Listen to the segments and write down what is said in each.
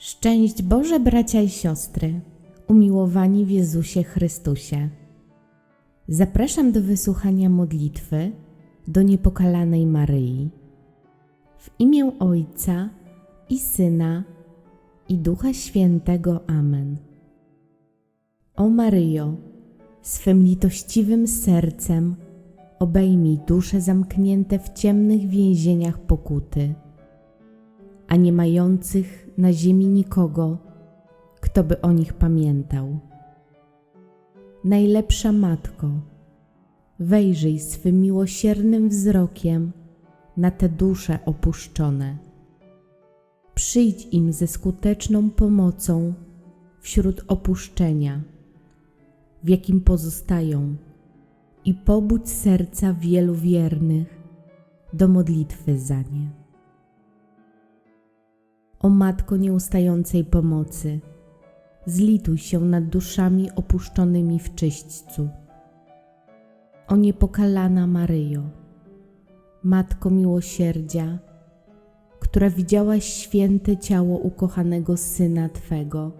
Szczęść Boże, bracia i siostry, umiłowani w Jezusie Chrystusie. Zapraszam do wysłuchania modlitwy do niepokalanej Maryi. W imię Ojca i Syna i Ducha Świętego. Amen. O Maryjo, swym litościwym sercem obejmij dusze zamknięte w ciemnych więzieniach pokuty, a nie mających na ziemi nikogo, kto by o nich pamiętał. Najlepsza Matko, wejrzyj swym miłosiernym wzrokiem na te dusze opuszczone. Przyjdź im ze skuteczną pomocą wśród opuszczenia, w jakim pozostają, i pobudź serca wielu wiernych do modlitwy za nie. O Matko nieustającej pomocy, zlituj się nad duszami opuszczonymi w czyśćcu. O niepokalana Maryjo, Matko miłosierdzia, która widziałaś święte ciało ukochanego Syna Twego,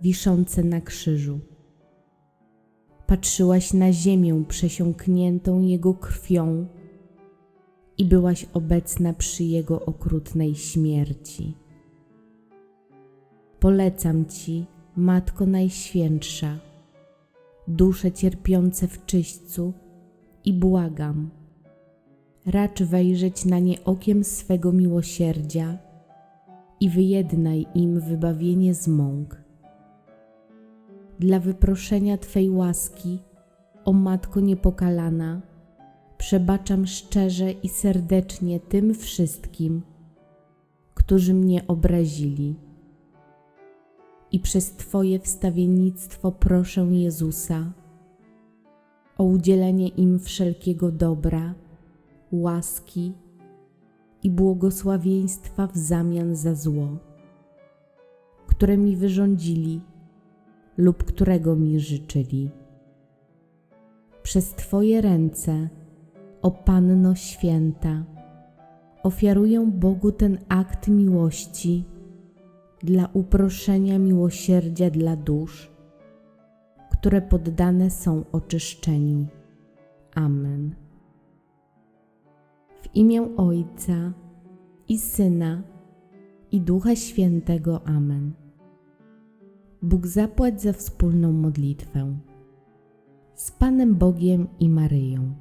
wiszące na krzyżu. Patrzyłaś na ziemię przesiąkniętą Jego krwią i byłaś obecna przy Jego okrutnej śmierci. Polecam Ci, Matko Najświętsza, dusze cierpiące w czyśćcu i błagam, racz wejrzeć na nie okiem swego miłosierdzia i wyjednaj im wybawienie z mąk. Dla wyproszenia Twej łaski, o Matko Niepokalana, przebaczam szczerze i serdecznie tym wszystkim, którzy mnie obrazili. I przez Twoje wstawiennictwo proszę Jezusa o udzielenie im wszelkiego dobra, łaski i błogosławieństwa w zamian za zło, które mi wyrządzili lub którego mi życzyli. Przez Twoje ręce, o Panno Święta, ofiaruję Bogu ten akt miłości dla uproszenia miłosierdzia dla dusz, które poddane są oczyszczeniu. Amen. W imię Ojca i Syna i Ducha Świętego. Amen. Bóg zapłać za wspólną modlitwę. Z Panem Bogiem i Maryją.